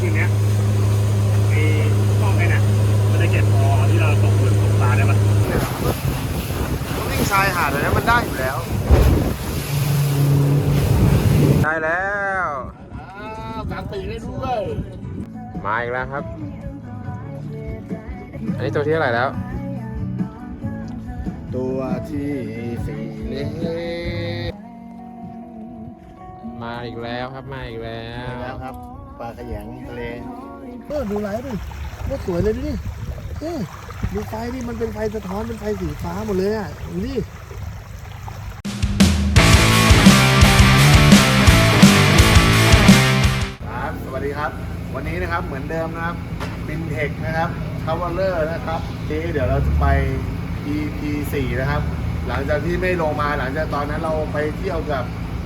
คืนเนี้ยไอ้กล้องไอ้น่ะมันจะเก็บพอที่เราตกหมึกตกปลาได้ปะวิ่งชายหาดเลยนะมันได้อยู่แล้ว ได้แล้วกลางปีกได้ด้วยมาอีกแล้วครับ อันนี้ตัวที่เท่าไหร่แล้ว ตัวที่สี่เล็กมาอีกแล้วครับมาอีกแล้ว แล้วครับ ปลาขยงทะเลเออดูไหลดิว่าสวยเลยดูดิเออดูไฟนี่มันเป็นไฟสะท้อนเป็นไฟสีฟ้าหมดเลยอะดูดิครับสวัสดีครับ วันนี้นะครับเหมือนเดิมนะครับบินเทคนะครับทาวเวอร์นะครับทีนี้เดี๋ยวเราจะไป EP 4นะครับ หลังจากที่ไม่ลงมาหลังจากตอนนั้นเราไปเที่ยวกับ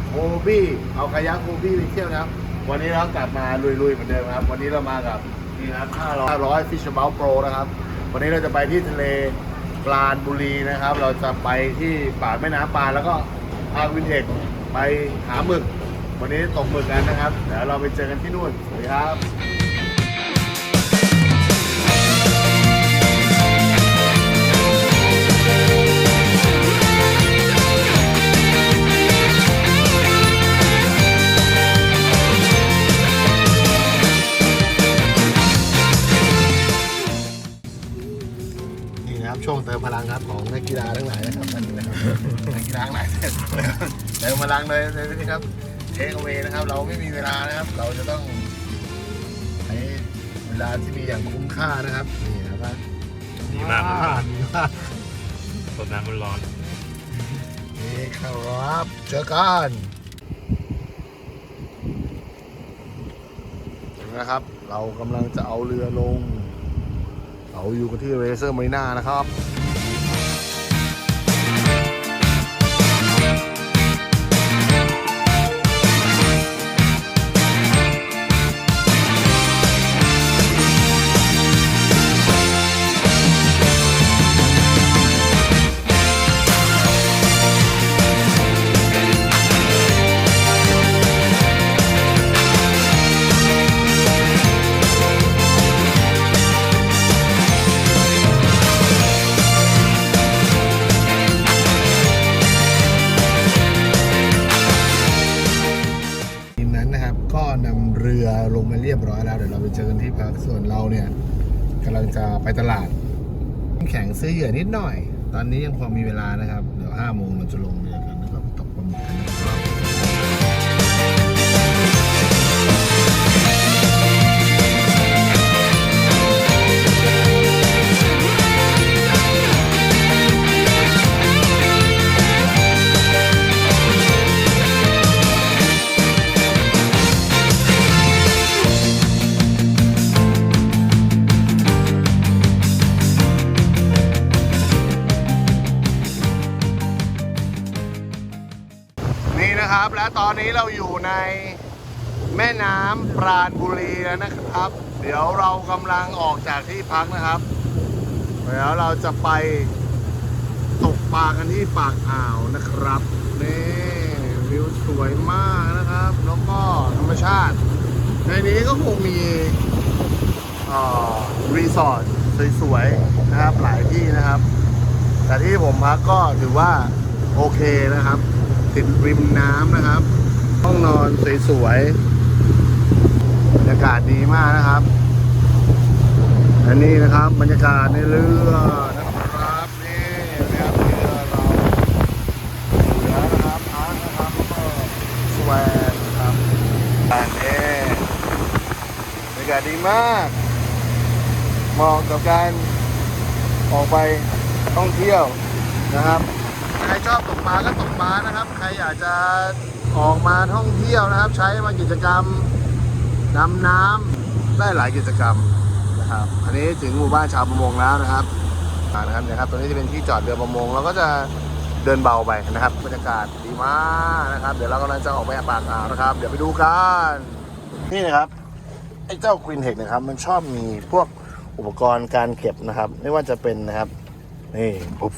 โคบี้เอาคายักโคบี้ไปเที่ยวนะครับ วันนี้เรากลับมาลุยๆเหมือนเดิมครับ วันนี้เรามากับนี่นะครับ500 Fish b o u t Pro นะครับ วันนี้เราจะไปที่ทะเลปราณบุรีนะครับ เราจะไปที่ป่าแม่น้ำปานแล้วก็พาวินเทคไปหาหมึก วันนี้ตกหมึกกันนะครับ เดี๋ยวเราไปเจอกันที่นู่นสวัสดีครับ เลยนี่ครับเทคเวนะครับ เราไม่มีเวลานะครับ เราจะต้องใช้เวลาที่มีอย่างคุ้มค่านะครับนี่นะครับดีมากอ่ดีมากสดน้ำมันร้อน นี่ครับเจอกันนะครับ เรากำลังจะเอาเรือลง เราอยู่กันที่เรเซอร์มารีนานะครับ รียบร้อยแล้วเดี๋ยวเราไปเจอกันที่พักส่วนเราเนี่ยกำลังจะไปตลาดน้ำแข็งซื้อเหยื่อนิดหน่อย ตอนนี้ยังพอมีเวลานะครับ เดี๋ยวห้าโมงเราจะลงเรือกันแล้วก็ตกปลาหมึกกันะ และตอนนี้เราอยู่ในแม่น้ำปราณบุรีแล้วนะครับ เดี๋ยวเรากำลังออกจากที่พักนะครับเดี๋ยวเราจะไปตกปลากันที่ปากอ่าวนะครับนี่วิวสวยมากนะครับแล้วก็ธรรมชาติ ในนี้ก็คงมีรีสอร์ทสวยๆนะครับหลายที่นะครับ แต่ที่ผมพักก็ถือว่าโอเคนะครับ ติดริมน้ำนะครับ ห้องนอนสวยๆบรรยากาศดีมากนะครับอันนี้นะครับบรรยากาศในเรือนะครับนี่นะครับเรือเราเรือนะครับพักนะครับแล้วก็สวนนะครับอันนี้บรรยากาศดีมากเหมาะกับการออกไปท่องเที่ยวนะครับ ใครชอบตกปลาก็ตกปลานะครับ ใครอยากจะออกมาท่องเที่ยวนะครับ ใช้มากิจกรรมดำน้ำได้หลายกิจกรรมนะครับ อันนี้ถึงหมู่บ้านชาวประมงแล้วนะครับนะครับนี่ยครับตรงนี้จะเป็นที่จอดเรือประมงเราก็จะเดินเบาไปนะครับบรรยากาศดีมากนะครับ เดี๋ยวเรากำลังจะออกไปปากอ่าวนะครับ เดี๋ยวไปดูกันนี่นะครับไอ้เจ้ากรีนเทคนะครับ มันชอบมีพวกอุปกรณ์การเก็บนะครับ ไม่ว่าจะเป็นนะครับนี่ปุ๊บ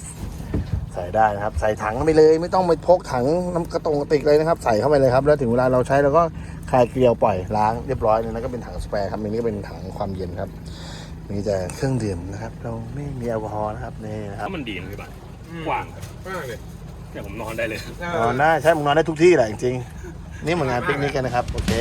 ใส่ได้นะครับ ใส่ถังไปเลย ไม่ต้องไปพกถังน้ำกระตงกระติกเลยนะครับ ใส่เข้าไปเลยครับ แล้วถึงเวลาเราใช้เราก็คลายเกลียวปล่อยล้างเรียบร้อยเลยนะก็เป็นถังสแปรครับอันนี้ก็เป็นถังความเย็นครับ มีแต่เครื่องดื่มนะครับ เราไม่มีแอลกอฮอล์นะครับนี่นะครับถ้ามันดีนะพี่บัตกว้างมากเลยเนี่ยผมนอนได้เลยนอนได้ใช่มึงนอนได้ทุกที่แหละจริงๆนี่เหมือนงานปิกนิกกันนะครับ โอเค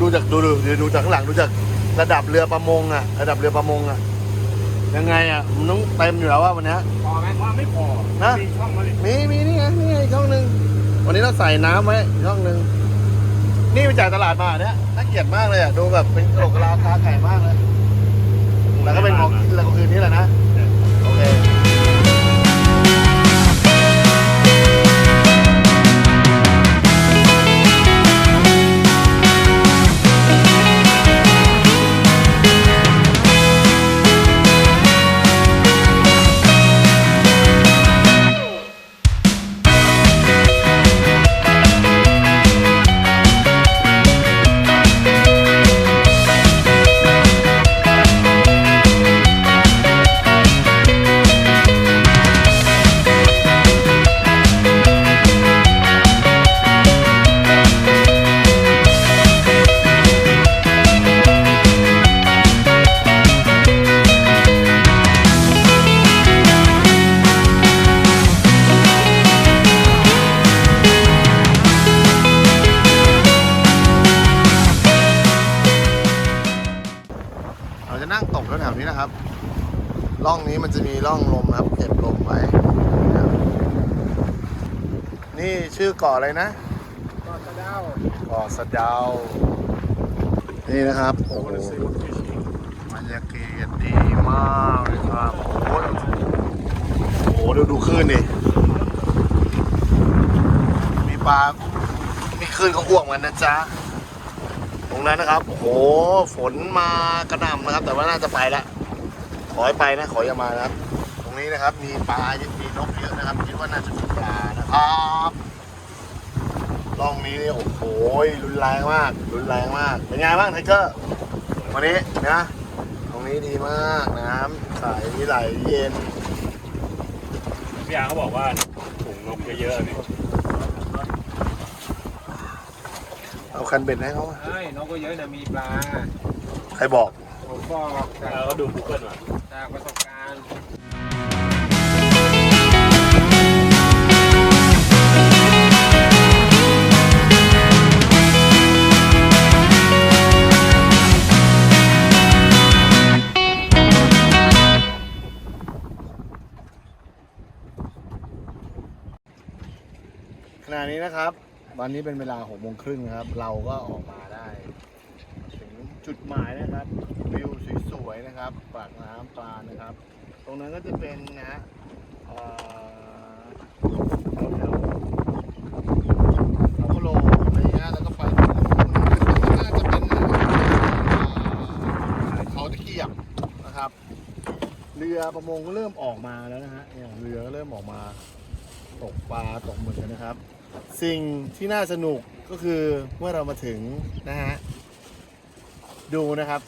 ดูจากโอ้โหดูจากดูดูดูดูจากข้างหลังดูจากระดับเรือประมงอะระดับเรือประมงอะยังไงอะมันต้องเต็มอยู่แล้วว่าวันเนี้ย พอไหมว่าไม่พอนะ มีช่องมาเลยมีมีนี่ไงนี่ไงอีกช่องหนึ่งวันนี้เราใส่น้ำไว้อีกช่องหนึ่งนี่ไปจ่ายตลาดมาเหรอเนี่ยน่าเกลียดมากเลยอะดูแบบเป็นโลกราคาไก่มากเลย แล้วก็เป็นของกินแล้วก็คืนนี้แหละนะโอเค ถวๆนี้นะครับร่องนี้มันจะมีร่องลมนะครับ เก็บลมไว้นะครับนี่ชื่อเกาะอะไรนะก่อนจะเด้าเกาะสะเดานี่นะครับโอ้โหบรรยากาศดีมากเลยครับโอ้โหโอ้โหดูดูคลื่นดิมีปลามีคลื่นเขาอ้วกเหมือนนะจ๊ะต รงนั้นนะครับ โอ้โห ฝนมากระหน่ำนะครับ แต่ว่าน่าจะไปละขอให้ไปนะ ขออย่ามานะครับ ตรงนี้นะครับ มีปลามีนกเยอะนะครับ คิดว่าน่าจะมีปลานะครับร่องนี้นี่โอ้โหรุนแรงมาก รุนแรงมาก เป็นไงบ้างไทเกอร์ วันนี้นะ ตรงนี้ดีมาก น้ำใสไหลเย็น พี่อาเขาบอกว่าถุงนกเยอะๆเนี่ย เอาคันเบ็ดให้เขามาใช่น้องก็เยอะนะมีปลา ใครบอก ผมบอกจากแล้วก็ดู Google มาจากประสบการณ์ขณะนี้นะครับ วันนี้เป็นเวลาหกโมงครึ่งครับ เราก็ออกมาได้ ถึงจุดหมายนะครับวิวสวยๆนะครับ ปากน้ำปลานะครับ ตรงนั้นก็จะเป็นนะเอ่อแถวแถวเขาโลอะไรเงี้ยแล้วก็ไปน่าจะเป็นเขาตะเกียบนะครับ เรือประมงก็เริ่มออกมาแล้วนะฮะเนี่ยเรือก็เริ่มออกมาตกปลาตกหมึกกันนะครับ สิ่งที่น่าสนุกก็คือเมื่อเรามาถึงนะฮะ ดูนะครับ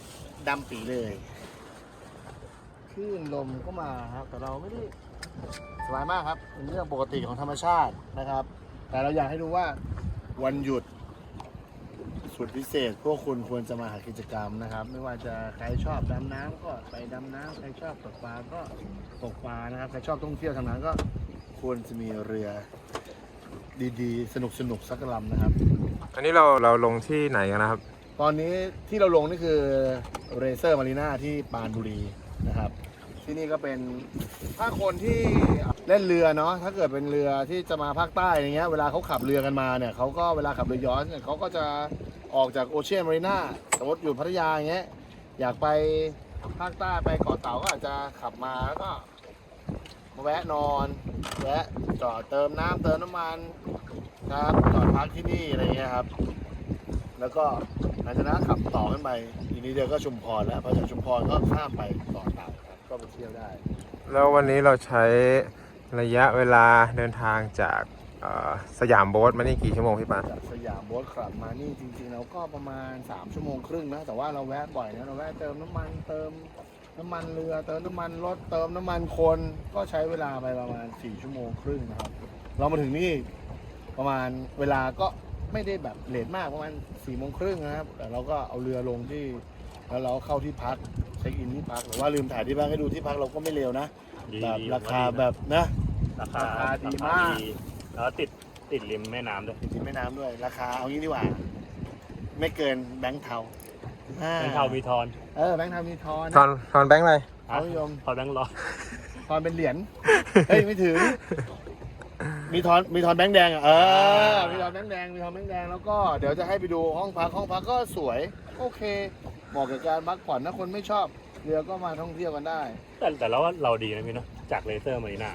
ดำปีเลยคลื่นลมก็มาครับ แต่เราไม่ได้สบายมากครับเป็นเรื่องปกติของธรรมชาตินะครับ แต่เราอยากให้ดูว่าวันหยุดสุดพิเศษ พวกคุณควรจะมาหากิจกรรมนะครับ ไม่ว่าจะใครชอบดำน้ำก็ไปดำน้ำใครชอบตกปลาก็ตกปลานะครับใครชอบท่องเที่ยวทางนั้นก็ควรจะมีเรือ ดีๆ สนุกสนุกๆสักลำนะครับ อันนี้เราเราลงที่ไหนกันนะครับ ตอนนี้ที่เราลงนี่คือเรเซอร์มารีนาที่ปรานบุรีนะครับ ที่นี่ก็เป็นถ้าคนที่เล่นเรือเนาะถ้าเกิดเป็นเรือที่จะมาภาคใต้อย่างเงี้ยเวลาเขาขับเรือกันมาเนี่ยเขาก็เวลาขับเรือยอชต์เนี่ยเขาก็จะออกจากโอเชียนมารีนาสมมติอยู่พัทยาอย่างเงี้ยอยากไปภาคใต้ไปเกาะเต่าก็อาจจะขับมาแล้วก็ มาแวะนอน แวะจอดเติมน้ำเติมน้ำมันนะครับจอดพักที่นี่อะไรเงี้ยครับ แล้วก็หลังจากนั้นขับต่อขึ้นไปอีกนิดเดียวก็ชุมพรแล้วพอจากชุมพรก็ข้ามไปเกาะเต่าครับก็ไปเที่ยวได้ แล้ววันนี้เราใช้ระยะเวลาเดินทางจากเอ่อสยามโบ๊ทมานี่กี่ชั่วโมงพี่ปานจากสยามโบ๊ทคลับมานี่จริงๆเราก็ประมาณ 3 ชั่วโมงครึ่งนะแต่ว่าเราแวะบ่อยนะเราแวะเติมน้ำมันเติม น้ำมันเรือเติมน้ำมันรถเติมน้ำมันคนก็ใช้เวลาไปประมาณ 4 ชั่วโมงครึ่งนะครับ เรามาถึงนี่ประมาณเวลาก็ไม่ได้แบบเลทมากประมาณ4ี่โมงครึ่งนะครับแต่เราก็เอาเรือลงที่แล้วเราเข้าที่พักเช็คอินที่พักหรือว่าลืมถ่ายที่พักให้ดูที่พักเราก็ไม่เลวนะดีแบบดีราคาดีนะแบบนะ ราคาราคาดีมาก แล้วติดติดริมแม่น้ำด้วยติดแม่น้ำด้วย ราคาเอางี้ดีกว่า ไม่เกินแบงค์เทา อ่เป็นเท่ามีทอนเออแบงค์เทามีทอนทอนทอนแบงค์อะไรเขานิยมทอนแบงค์ร้อยทอนเป็นเหรียญเฮ้ยไม่ถึง มีทอนมีทอนแบงค์แดงอะเออมีทอนแบงค์แดงมีทอนแบงค์แดงแล้วก็เดี๋ยวจะให้ไปดูห้องพักห้องพักก็สวย โอเคเหมาะกับการพักผ่อนถ้าคนไม่ชอบเรือก็มาท่องเที่ยวกันได้ แต่แต่เราว่าเราดีนะพี่เนาะจากเลเซอร์มารีนา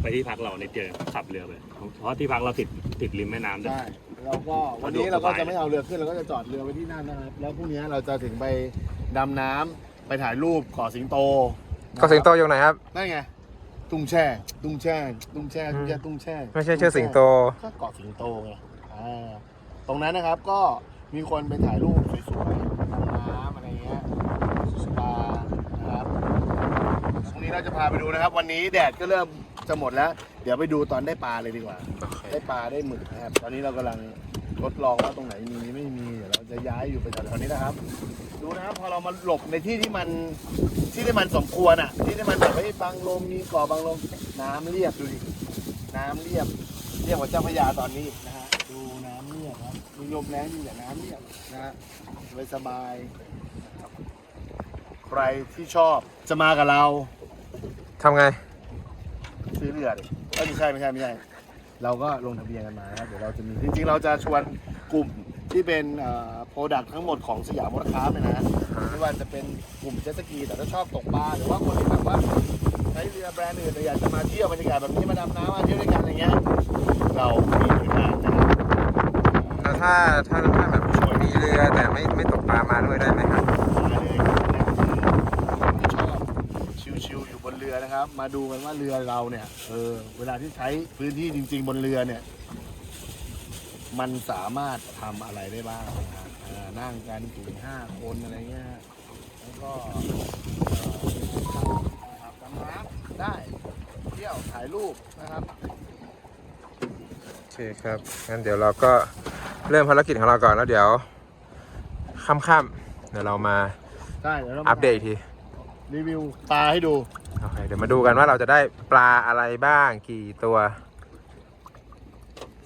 ไปที่พักเราในเจอขับเรือไปเพราะที่พักเราติดติดริมแม่น้ำด้วย ใช่เราก็วันนี้สะดวกเราก็สบายจะไม่เอาเรือขึ้นเราก็จะจอดเรือไว้ที่นั่นนะครับ แล้วพรุ่งนี้เราจะถึงไปดำน้ำไปถ่ายรูปเกาะสิงโตก็สิงโตอยู่ไหนครับ นั่นไงตุ้งแช่ ตุ้งแช่ ตุ้งแช่ตุ้งแช่ตุ้งแช่ไม่ใช่ชื่อสิงโต ก็เกาะสิงโตไงอ่าตรงนั้นนะครับก็มีคนไปถ่ายรูปสวยๆดำน้ำอะไรเงี้ยสปานะครับพรุ่งนี้เราจะพาไปดูนะครับ วันนี้แดดก็เริ่ม จะหมดแล้ว เดี๋ยวไปดูตอนได้ปลาเลยดีกว่า ได้ปลาได้หมึกนะครับ ตอนนี้เรากำลังทดลองว่าตรงไหนมีไม่มีเดี๋ยวเราจะย้ายอยู่ไปแถวๆนี้นะครับ ดูนะครับพอเรามาหลบในที่ที่มันที่ที่มันสมควรอะ ที่ที่มันแบบเฮ้ยบังลมมีเกาะบังลมน้ำเรียบดูดิน้ำเรียบเรียบกว่าเจ้าพระยาตอนนี้นะฮะดูน้ำเรียบครับมีลมแรงมีแต่น้ำเรียบนะฮะสบายสบายใครที่ชอบจะมากับเราทำไง ซื้อเรือดิเอ้ยไม่ใช่ไม่ใช่ไม่ใช่ เราก็ลงทะเบียนกันมานะครับเดี๋ยวเราจะมีจริงๆ เราจะชวนกลุ่มที่เป็นโปรดักต์ทั้งหมดของสยามมอเตอร์คาร์เนี่ยนะไม่ว่าจะเป็นกลุ่มเจ็ตสกีแต่ถ้าชอบตกปลาหรือว่าคนที่แบบว่าใช้เรือแบรนด์อื่นแต่อยากจะมาเที่ยวบรรยากาศแบบนี้มาดำน้ำมาเที่ยวด้วยกันอะไรเงี้ยเรามีบริการนะครับแล้วถ้าถ้าถ้าแบบมีเรือแต่ไม่ไม่ตกปลามาด้วยได้ไหมครับ มาเลยคนที่ชอบชิวๆอยู่บนเรือนะครับ มาดูกันว่าเรือเราเนี่ยเออเวลาที่ใช้พื้นที่จริง ๆ บนเรือเนี่ย มันสามารถทำอะไรได้บ้างนะครับเอ่อนั่งกันถึงห้าคนอะไรเงี้ยแล้วก็เอ่อนะครับดำน้ำได้เที่ยวถ่ายรูปนะครับ โอเคครับ งั้นเดี๋ยวเราก็เริ่มภารกิจของเราก่อนแล้วเดี๋ยวค่ำๆเดี๋ยวเรามาได้เดี๋ยวเรามาอัปเดตอีกทีรีวิวปลาให้ดู โอเคเดี๋ยวมาดูกันว่าเราจะได้ปลาอะไรบ้างกี่ตัว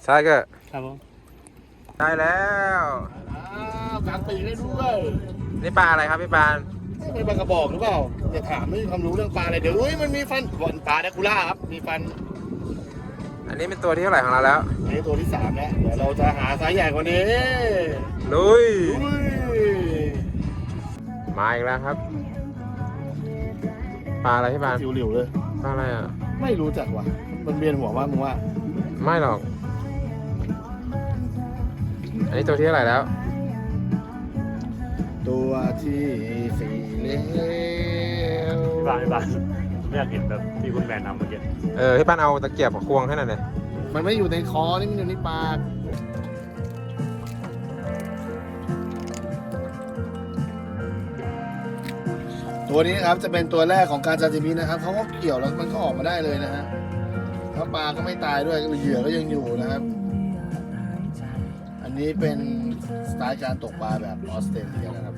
ใช่ก็ครับผมได้แล้วอ้าวกลางปีกได้ด้วยนี่ปลาอะไรครับพี่ปานเป็นปลากระบอกหรือเปล่าอย่าถามไม่มีความรู้เรื่องปลาอะไรเดี๋ยวอุ้ยมันมีฟันบอนปลาแดกคูล่าครับมีฟัน อันนี้เป็นตัวที่เท่าไหร่ของเราแล้วอันนี้ตัวที่สามแล้วเดี๋ยวเราจะหาไซส์ใหญ่กว่านี้ลุยอุ้ยมาอีกแล้วครับ ปลาอะไรพี่ปานสิวหลิวเลย ปลาอะไรอะ ไม่รู้จักว่ะ มันเบียนหัวว่ามึงว่า ไม่หรอก อันนี้ตัวที่เท่าไหร่แล้ว ตัวที่สี่แล้วพี่บานพี่บานไม่อยากเห็นแบบที่คุณแมนทำเมื่อกี้ เออพี่ปานเอาตะเกียบกับควงให้หน่อยเลยมันไม่อยู่ในคอนี่มันอยู่ในปาก ตัวนี้นะครับจะเป็นตัวแรกของการซาซิมินะครับเขาก็เกี่ยวแล้วมันก็ออกมาได้เลยนะฮะแล้วปลาก็ไม่ตายด้วยเหยื่อก็ยังอยู่นะครับ อันนี้เป็นสไตล์การตกปลาแบบออสเตรเลียนะครับ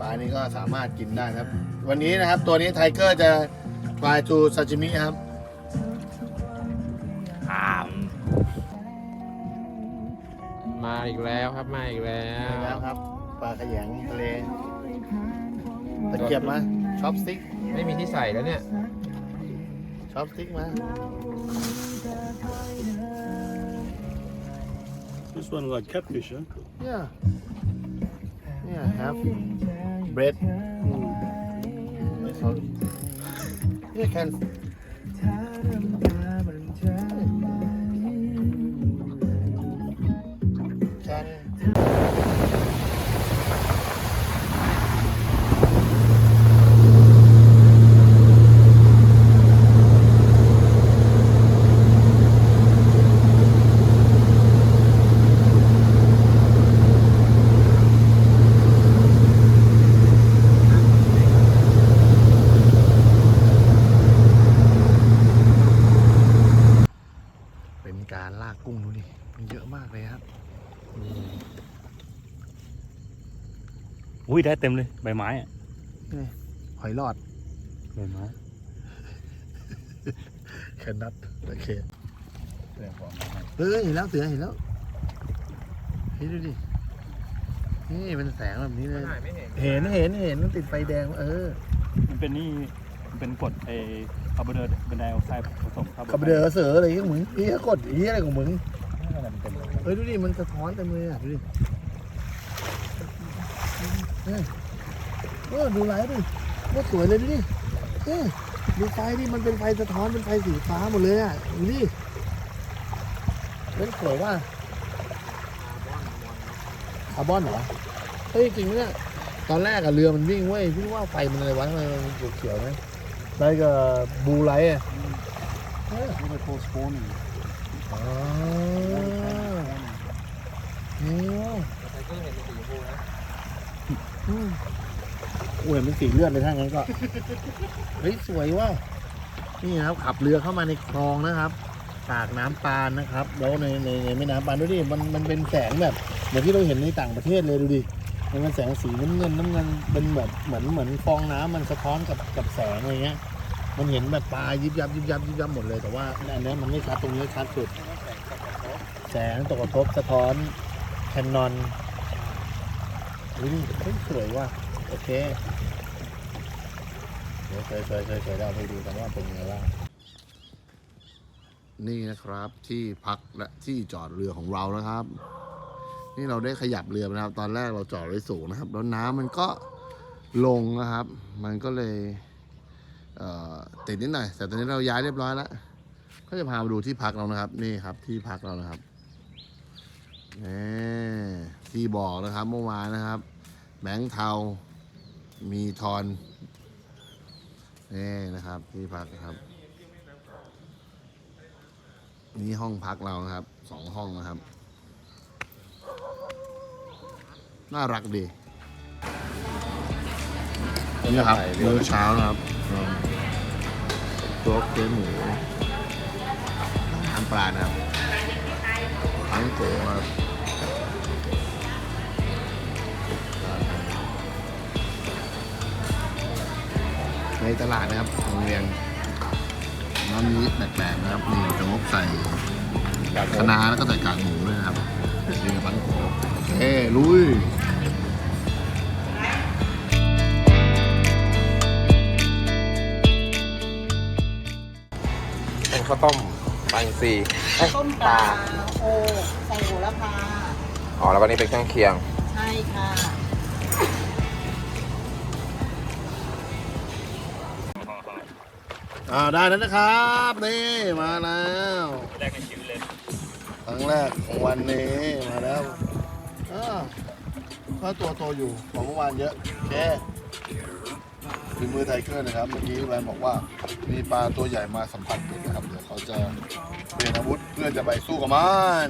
ปลานี้ก็สามารถกินได้นะครับ วันนี้นะครับตัวนี้ไทเกอร์จะปลายทูซาจิมิครับมาอีกแล้วครับมาอีกแล้แล้ววครับปลาขยงทะเล ตะเกียบมาช็อปสติ๊กไม่มีที่ใส่แล้วเนี่ยชอปสติ๊กมา This one like catfish, huh? yeah yeah have bread sorry yeah can can ยได้เต็มเลยใบไม้อะหอยหลอดใบไม้แคนนัทโอเคเออเห็นแล้วเสือเห็นแล้วเฮ้ยดูดินี่เป็นแสงแบบนี้เลยถ่ายไม่เห็นเห็นเห็นเห็นมันติดไฟแดง เออ มันเป็นนี่มันเป็นกรดไอคาร์บอนไดออกไซด์ผสมคาร์บอนขับเดือเสืออะไรของมึงเฮียกดเฮียอะไรของมึงเฮ้ยดูดิมันสะท้อนเต็มเลยอะดูดิ เออเออดูไลท์ดิว่าสวยเลยดูดิเออดูไฟดิมันเป็นไฟสะท้อนเป็นไฟสีฟ้าหมดเลยอะดูดิเป็นสวยว่าคาร์บอนเหรอเฮ้ยจริงเนี่ยตอนแรกอะเรือมันวิ่งเว้ยพี่ว่าไฟมันอะไรวะทำไมมันเขียวๆนะไลท์กับบูไลท์อะเออไม่ได้โพสต์โฟนอ๋อนี่แต่ก็เห็นเป็นสีชมพูนะ อืมโอ้ยมันสีเลือดเลยถ้างั้นก็เฮ้ยสวยว่ะนี่นะครับขับเรือเข้ามาในคลองนะครับปากน้ำปานนะครับ แล้วในในในแม่น้ำปานดูดิมันมันเป็นแสงแบบเหมือนที่เราเห็นในต่างประเทศเลยดูดิมันเป็นแสงสีน้ำเงินน้ำเงินเป็นแบบเหมือนเหมือนฟองน้ำมันสะท้อนกับกับแสงอะไรเงี้ย มันเห็นแบบปลายิบยับยิบยับยิบยับหมดเลยแต่ว่าอันนี้มันไม่ชัดตรงนี้ชัดสุด แสงตกกระทบสะท้อนแคนนอน อุ้ยเฮ้ยสวยว่ะโอเคเดี๋ยวเคยเคยเคยเคยเราไปดูกันว่าเป็นยังไงบ้างนี่นะครับที่พักและที่จอดเรือของเรานะครับ นี่เราได้ขยับเรือนะครับ ตอนแรกเราจอดไว้สูงนะครับ แล้วน้ำมันก็ลงนะครับ มันก็เลยเติดนิดหน่อยแต่ตอนนี้เราย้ายเรียบร้อยแล้วก็จะพามาดูที่พักเรานะครับ นี่ครับที่พักเรานะครับ นี่ที่บอกนะครับเมื่อวานนะครับ แบงค์เทา มีทอนนี่นะครับ ที่พักนะครับ นี่ห้องพักเรานะครับสองห้องนะครับ น่ารักดีนี่นะครับมื้อเช้านะครับอืมโจ๊กเจ๊หมูน้ำปลานะครับ ทั้งโกครับในตลาดนะครับโรงเรียนน้ำนี้แปลกๆนะครับนี่จะงบใส่คะน้าแล้วก็ใส่กากหมูด้วยนะครับนี่กับปังโกโอเคลุยเป็นข้าวต้มปลาอินทรีเอ้ยต้มปลา โอใส่โหระพาอ๋อแล้วก็นี่เป็นเครื่องเคียง ใช่ค่ะอ่าได้แล้วนะครับ นี่มาแล้วแรกในชีวิตเลยครั้งแรกของวันนี้มาแล้วอ่าก็ตัวโตอยู่ของเมื่อวานเยอะโอเคฝีมือไทเกอร์นะครับ เมื่อกี้แวนบอกว่ามีปลาตัวใหญ่มาสัมผัสติดนะครับเดี๋ยว เขาจะเปลี่ยนอาวุธเพื่อจะไปสู้กับมัน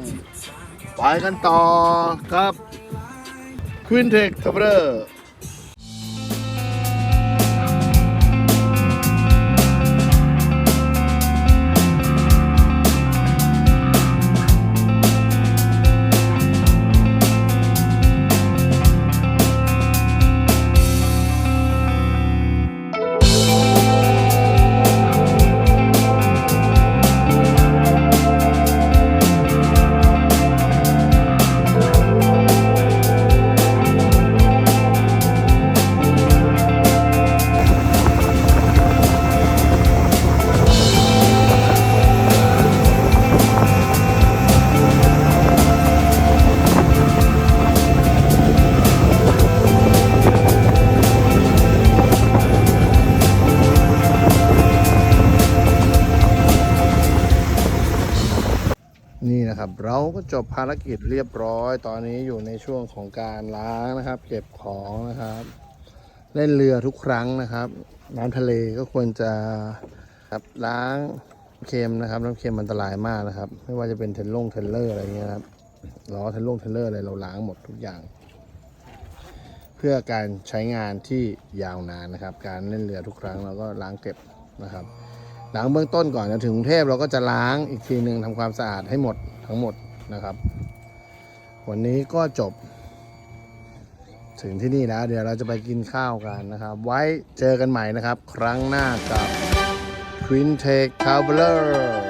ไปกันต่อครับควินเทคทัพเปอร์ ก็จบภารกิจเรียบร้อย ตอนนี้อยู่ในช่วงของการล้างนะครับ เก็บของนะครับ เล่นเรือทุกครั้งนะครับ น้ำทะเลก็ควรจะครับล้างเค็มนะครับน้ำเค็มอันตรายมากนะครับ ไม่ว่าจะเป็นเทนลงเทนเลอร์อะไรเงี้ยครับล้อเทนลงเทนเลอร์อะไรเราล้างหมดทุกอย่าง เพื่อการใช้งานที่ยาวนานนะครับ การเล่นเรือทุกครั้งเราก็ล้างเก็บนะครับล้างเบื้องต้นก่อนจะถึงกรุงเทพเราก็จะล้างอีกทีหนึ่งทำความสะอาดให้หมดทั้งหมด นะครับ วันนี้ก็จบ ถึงที่นี่แล้วเดี๋ยวเราจะไปกินข้าวกันนะครับ ไว้เจอกันใหม่นะครับ ครั้งหน้ากับ Twin Take Traveler